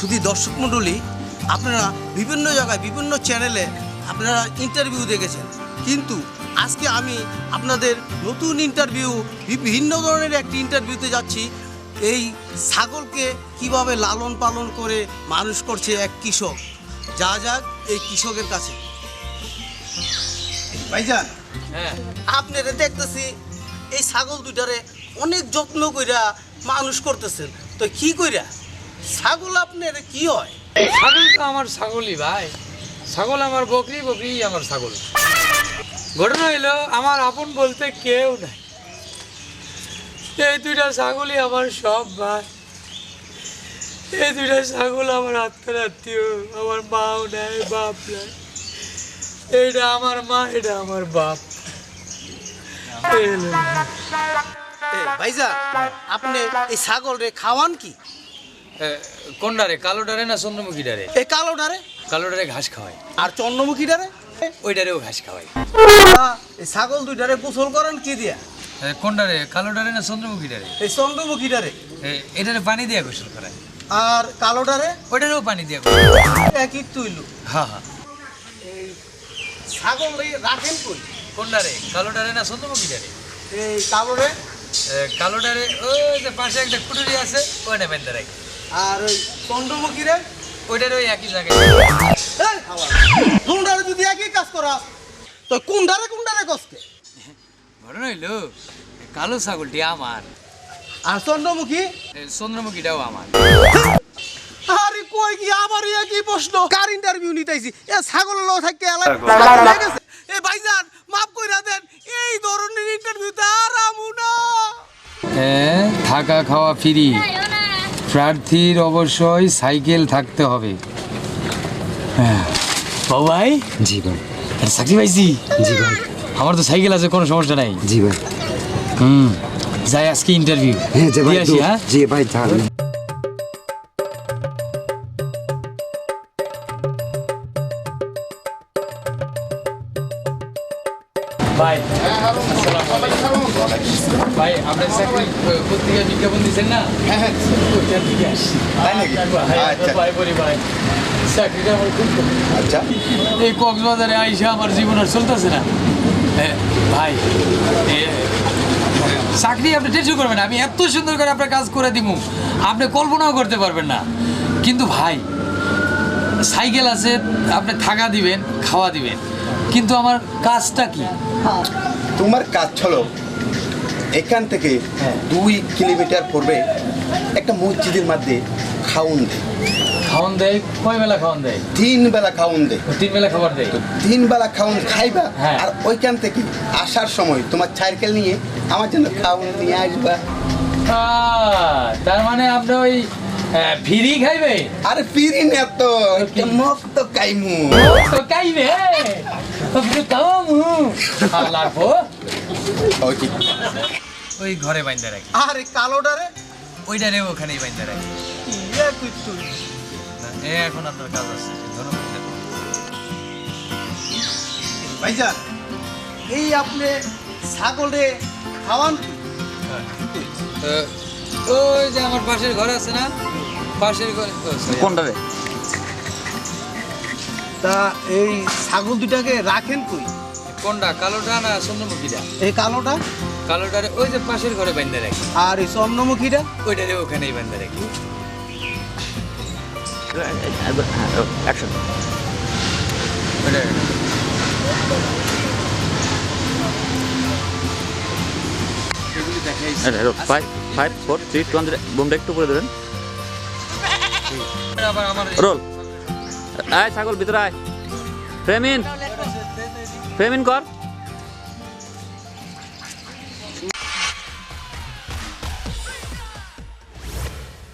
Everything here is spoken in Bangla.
শুধু দর্শক মণ্ডলী আপনারা বিভিন্ন জায়গায় বিভিন্ন চ্যানেলে আপনারা ইন্টারভিউ দেখেছেন। কিন্তু আজকে আমি আপনাদের নতুন ইন্টারভিউ বিভিন্ন ধরনের একটি ইন্টারভিউতে যাচ্ছি। এই ছাগলকে কীভাবে লালন পালন করে মানুষ করছে এক কৃষক? যা যাক এই কৃষকের কাছে। ভাইজান হ্যাঁ। আপনারা দেখতেছি এই ছাগল দুইটারে অনেক যত্ন কইরা মানুষ করতেছেন। তো কি কইরা? ছাগল আপনার কি হয়? ছাগল তো আমার ছাগলই ভাই। ছাগল আমার বকরি বকরি আমার ছাগল। ঘটনা হইল আমার আপন বলতে কেউ নাই। এই দুইটা ছাগলই আমার সব ভাই। এই দুইটা ছাগল আমার আত্মার আত্মীয় আমার মাও নাই বাপ নাই। এইটা আমার মা এটা আমার বাপ। এ, আপনি এই ছাগল রে খাওয়ান কি? এ, কালো ডারে না চন্দ্রমুখীটারে এই কালো ডারে। কালো ডারে ঘাস খাওয়ায়। আর চন্দ্রমুখীটারে ওইটারেও ঘাস খাওয়াই আহ, এই ছাগল দুইটারে গোসল করেন কি দিয়া? এ, কালো ডারে না চন্দ্রমুখীটারে এই চন্দ্রমুখীটারে এ, এটারে পানি দিয়ে গোসল করায়। আর কালোটারে ওইটারেও পানি দিয়ে। একই তুইলু? হ্যাঁ হ্যাঁ এই ছাগল রাখেন কই? কোন ডারে? কালো ডারে না চন্দ্রমুখী ডারে? এই কালোরে কালো ডারে ওই যে পাশে একটা কুটুরি আছে ওইটা বেঁধে রাখি। আর ওই চন্দ্রমুখীরে ওইটারে ওই একই জায়গায়। কোনটারে যদি একই কাজ করা তো কোনটারে কোনটারে কষ্টে। ঘটনা হইল কালো ছাগলটি আমার। আর চন্দ্রমুখী? চন্দ্রমুখীটাও আমার। আরে কই কি আমার একই প্রশ্ন? কার ইন্টারভিউ নিতেছি? এ ছাগল লো এলাই এ ভাইজান মাফ কইরা দেন এই ধরনের ইন্টারভিউতে আর আমু না। হ্যাঁ থাকা খাওয়া ফ্রি। প্রার্থীর অবশ্যই সাইকেল থাকতে হবে। হ্যাঁ। বাবু ভাই? জি ভাই। একটা চাকরি পাইছি জি? ভাই। আমার তো সাইকেল আছে কোনো সমস্যা নাই। জি ভাই। হুম। যাই আজকে ইন্টারভিউ হ্যাঁ জি ভাই হ্যাঁ? জি ভাই ভাই ভাই চাকরি বিজ্ঞাপন দিচ্ছেন না? হ্যাঁ আসি আচ্ছা। ভাই বলি ভাই চাকরিটা আমার খুব আচ্ছা। এই কক্সবাজারে আইসা আমার জীবন আর চলতেছে না। ভাই চাকরি আপনি টেনশন করবেন না। আমি এত সুন্দর করে আপনার কাজ করে দিব আপনি কল্পনাও করতে পারবেন না। কিন্তু ভাই সাইকেল আছে আপনি থাকা দিবেন খাওয়া দিবেন। কিন্তু আমার কাজটা কি? তোমার কাজ হলো এখান থেকে হ্যাঁ। দুই কিলোমিটার পড়বে একটা মসজিদের মধ্যে খাউন দেয় খাওয়ান দেয় কয় বেলা খাওয়ান দেয়? তিন বেলা খাউন দেয় তিন বেলা খাবার দেয়? তিন বেলা খাউন খাইবা হ্যাঁ। আর ওইখান থেকে আসার সময় তোমার সাইকেল নিয়ে আমার জন্য খাউন নিয়ে আসবা। তার মানে আপনি ওই ফিরি খাইবে? আরে ফিরি না তো একটা মক্ত কাইমু তো খাইবে? আপনি কামু আল্লাহ গো ওই ওই ঘরে বাইন্দা রাখি। আরে কালোটারে ওইটারে ওখানেই বাইন্দা রাখি। একই তুই এ এখন আপনার কাজ আছে ভাইজান এই আপনি ছাগলে খাওয়ান ওই যে আমার পাশের ঘর আছে না? পাশের ঘরে sorry, কোনটারে তা এই ছাগল দুটাকে রাখেন কই? কোনটা? কালোটা না চন্দ্রমুখীটা? এই কালোটা? কালোটারে ওই যে পাশের ঘরে বাইন্দা রাখি। আর এই চন্দ্রমুখীটা? ওইটারে ওখানেই বাইন্দা রাখি। ওইটা five five four three two hundred বোমটা একটু করে দেবেন। রোল। আয়, ছাগল, ভিতরে আয়। ফ্রেমিন ফ্রেমিন কর।